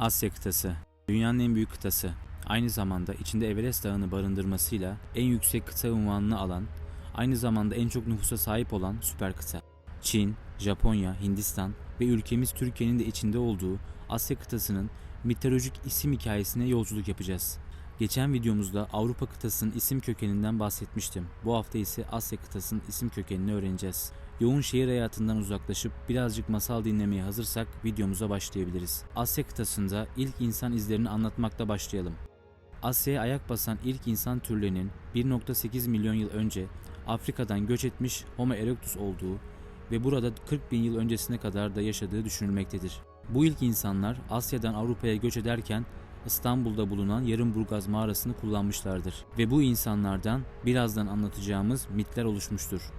Asya kıtası, dünyanın en büyük kıtası. Aynı zamanda içinde Everest Dağı'nı barındırmasıyla en yüksek kıta unvanını alan, aynı zamanda en çok nüfusa sahip olan süper kıta. Çin, Japonya, Hindistan ve ülkemiz Türkiye'nin de içinde olduğu Asya kıtasının mitolojik isim hikayesine yolculuk yapacağız. Geçen videomuzda Avrupa kıtasının isim kökeninden bahsetmiştim. Bu hafta ise Asya kıtasının isim kökenini öğreneceğiz. Yoğun şehir hayatından uzaklaşıp birazcık masal dinlemeye hazırsak videomuza başlayabiliriz. Asya kıtasında ilk insan izlerini anlatmakla başlayalım. Asya'ya ayak basan ilk insan türlerinin 1.8 milyon yıl önce Afrika'dan göç etmiş Homo erectus olduğu ve burada 40 bin yıl öncesine kadar da yaşadığı düşünülmektedir. Bu ilk insanlar Asya'dan Avrupa'ya göç ederken İstanbul'da bulunan Yarımburgaz mağarasını kullanmışlardır ve bu insanlardan birazdan anlatacağımız mitler oluşmuştur.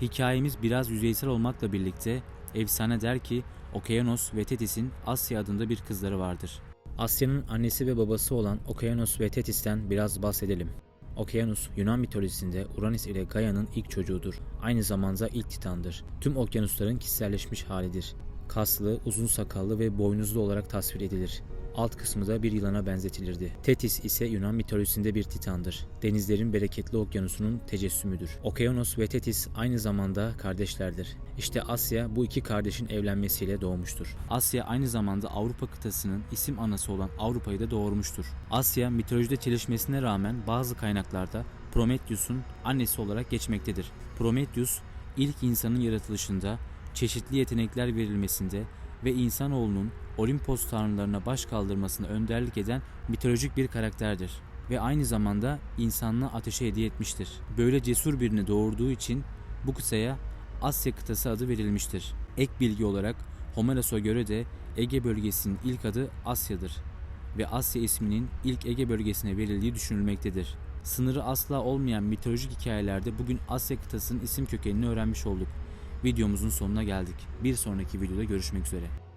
Hikayemiz biraz yüzeysel olmakla birlikte efsane der ki Okeanos ve Tetis'in Asya adında bir kızları vardır. Asya'nın annesi ve babası olan Okeanos ve Tetis'ten biraz bahsedelim. Okyanus, Yunan mitolojisinde Uranüs ile Gaia'nın ilk çocuğudur. Aynı zamanda ilk titandır. Tüm okyanusların kişiselleşmiş halidir. Kaslı, uzun sakallı ve boynuzlu olarak tasvir edilir. Alt kısmı da bir yılana benzetilirdi. Tetis ise Yunan mitolojisinde bir titandır. Denizlerin bereketli okyanusunun tecessümüdür. Okyanos ve Tetis aynı zamanda kardeşlerdir. İşte Asya bu iki kardeşin evlenmesiyle doğmuştur. Asya aynı zamanda Avrupa kıtasının isim anası olan Avrupa'yı da doğurmuştur. Asya mitolojide çelişmesine rağmen bazı kaynaklarda Prometheus'un annesi olarak geçmektedir. Prometheus ilk insanın yaratılışında, çeşitli yetenekler verilmesinde ve insanoğlunun Olimpos tanrılarına baş kaldırmasına önderlik eden mitolojik bir karakterdir ve aynı zamanda insanlığa ateşe hediye etmiştir. Böyle cesur birini doğurduğu için bu kısaya Asya kıtası adı verilmiştir. Ek bilgi olarak Homeros'a göre de Ege bölgesinin ilk adı Asya'dır ve Asya isminin ilk Ege bölgesine verildiği düşünülmektedir. Sınırı asla olmayan mitolojik hikayelerde bugün Asya kıtasının isim kökenini öğrenmiş olduk. Videomuzun sonuna geldik. Bir sonraki videoda görüşmek üzere.